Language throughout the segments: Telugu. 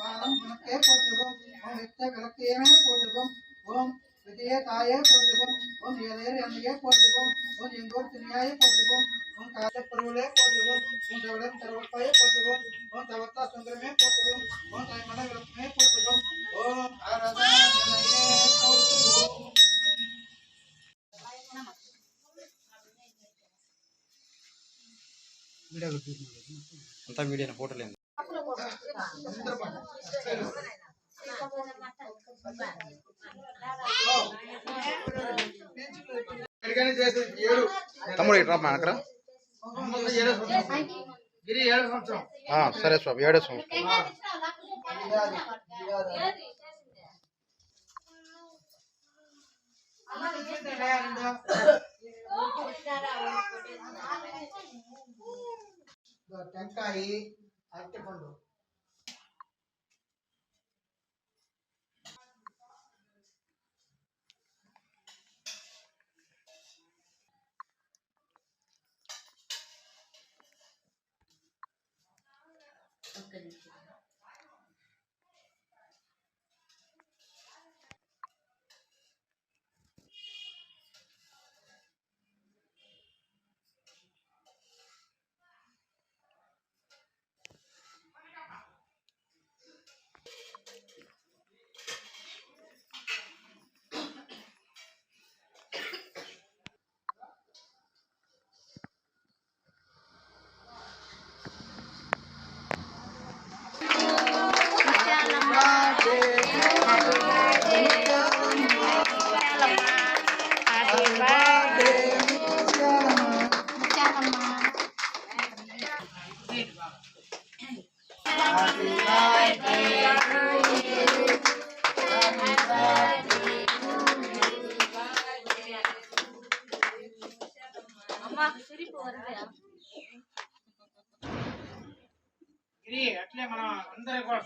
பாதம் உனக்கே போற்றுவோம். உன் நித்த விளக்கையமே போற்றுவோம். ஓம் விஜய தாயே போற்றுவோம். உன் ஏதையர் என்னையே போற்றுவோம். உன் எங்கூர் துணியாயே போற்றுவோம். உன் காலப்பொருளே போற்றுவோம். உன் தவிடம் தருவப்பாயே போற்றுவோம். உன் தவத்தா சுந்தரமே போற்றுவோம். உன் தாய்மன விளக்கமே போற்றுவோம். ஓம் அந்த வீடியோ போட்டல తమ్ముడు ఇట్రా మా అక్కడ సరే స్వామి ఏడో సంవత్సరం. టెంకాయ అరటిపండు. అట్లే మనం అందరికి కూడా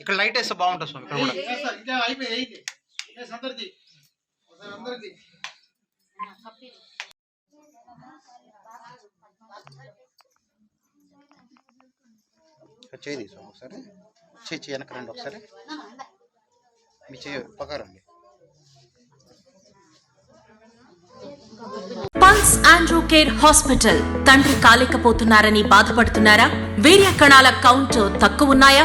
ఇక్కడ లైట్ వేస్తే బాగుంటుంది స్వామి ఇక్కడ కూడా. చేయి స్వామి ఒకసారి. చేయి చేయి వెనక రండి ఒకసారి. మీ చేయి పక్క రండి. పల్స్ ఆండ్రూ కేర్ హాస్పిటల్ తండ్రి కాలేకపోతున్నారని బాధపడుతున్నారా? వీర్య కణాల కౌంట్ తక్కువ ఉన్నాయా?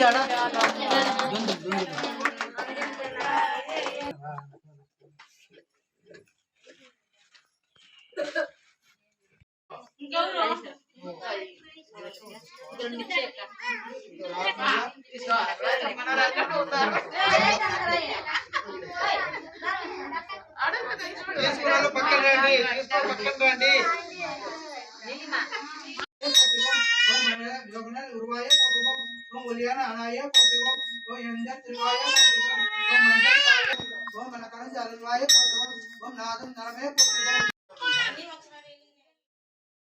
ಜಾಡ ಹೋಗ್ತಾರೆ ఓం ఎంద తిరువాయే పోటువం ఓం మంజల్ ఓం నాదం నరమే పోటువం